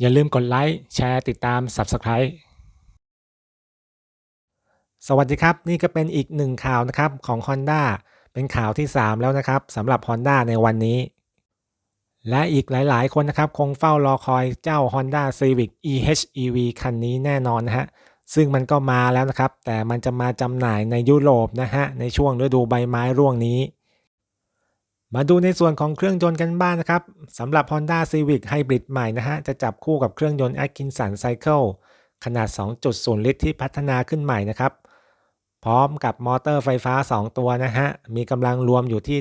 อย่าลืมกดไลค์แชร์ติดตาม Subscribe สวัสดีครับ นี่ก็เป็นอีกหนึ่งข่าวนะครับของ Honda เป็นข่าวที่ 3 แล้วนะครับสำหรับ Honda ในวันนี้ และอีกหลาย ๆ คนนะครับคงเฝ้ารอคอยเจ้า Honda Civic EHEV คันนี้แน่นอนนะฮะซึ่งมันก็มาแล้วนะครับ แต่มันจะมาจำหน่ายในยุโรปนะฮะในช่วงฤดูใบไม้ร่วงนี้ มาดูในส่วนของเครื่องยนต์กันบ้างนนะครับสำหรับ Honda Civic Hybrid ใหม่นะฮะ จะจับคู่กับเครื่องยนต์ Atkinson Cycle ขนาด 2.0 ลิตรที่พัฒนาขึ้นใหม่นะครับ พร้อมกับมอเตอร์ไฟฟ้า 2 ตัวนะฮะ มีกำลังรวมอยู่ที่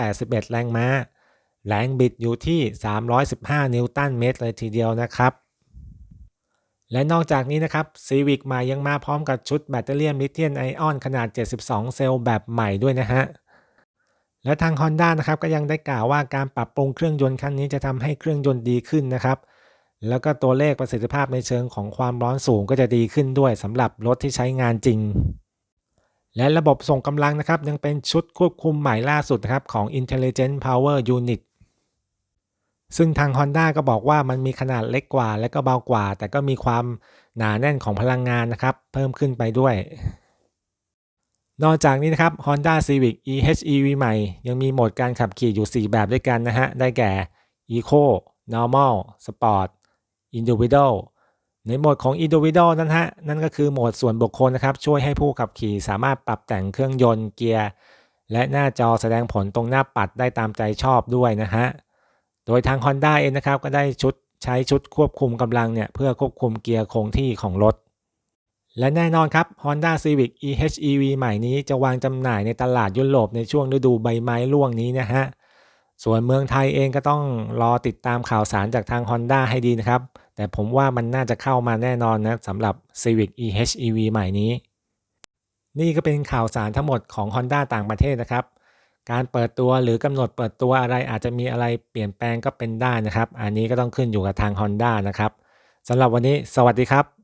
181 แรงม้า แรงบิดอยู่ที่ 315 นิวตันเมตรเลยทีเดียวนะครับ และนอกจากนี้นะครับ Civic ใหม่ยังมาพร้อมกับชุดแบตเตอรี่ลิเธียมไอออนขนาด 72 เซลล์แบบใหม่ด้วยนะฮะ และทาง Honda นะครับก็ยังได้กล่าวว่าการปรับปรุงเครื่องยนต์ครั้งนี้จะทำให้เครื่องยนต์ดีขึ้นนะครับ แล้วก็ตัวเลขประสิทธิภาพในเชิงของความร้อนสูงก็จะดีขึ้นด้วยสำหรับรถที่ใช้งานจริง และระบบส่งกำลังนะครับยังเป็นชุดควบคุมใหม่ล่าสุดนะครับของ Intelligent Power Unit ซึ่งทาง Honda ก็บอกว่ามันมีขนาดเล็กกว่าและก็เบากว่า แต่ก็มีความหนาแน่นของพลังงานนะครับ เพิ่มขึ้นไปด้วย นอกจากนี้นะครับ Honda Civic EHEV ใหม่ ยังมีโหมดการขับขี่อยู่ 4 แบบด้วยกันนะฮะ ได้แก่ Eco Normal Sport Individual ในโหมดของ Individual นั้นฮะ นั่นก็คือโหมดส่วนบุคคลนะครับ ช่วยให้ผู้ขับขี่สามารถปรับแต่งเครื่องยนต์เกียร์ และหน้าจอแสดงผลตรงหน้าปัดได้ตามใจชอบด้วยนะฮะ โดยทาง Honda เองนะครับ ก็ได้ชุดใช้ชุดควบคุมกำลังเนี่ยเพื่อควบคุมเกียร์คงที่ของรถ และแน่นอนครับ Honda Civic EHEV ใหม่นี้จะวางจำหน่ายในตลาดยุโรปในช่วงฤดูใบไม้ร่วงนี้นะฮะ ส่วนเมืองไทยเองก็ต้องรอติดตามข่าวสารจากทาง Honda ให้ดีนะครับ แต่ผมว่ามันน่าจะเข้ามาแน่นอนนะสำหรับ Civic EHEV ใหม่นี้ นี่ก็เป็นข่าวสารทั้งหมดของ Honda ต่างประเทศนะครับ การเปิดตัวหรือกำหนดเปิดตัวอะไรอาจจะมีอะไรเปลี่ยนแปลงก็เป็นได้นะครับ อันนี้ก็ต้องขึ้นอยู่กับทาง Honda นะครับสำหรับวันนี้ สวัสดีครับ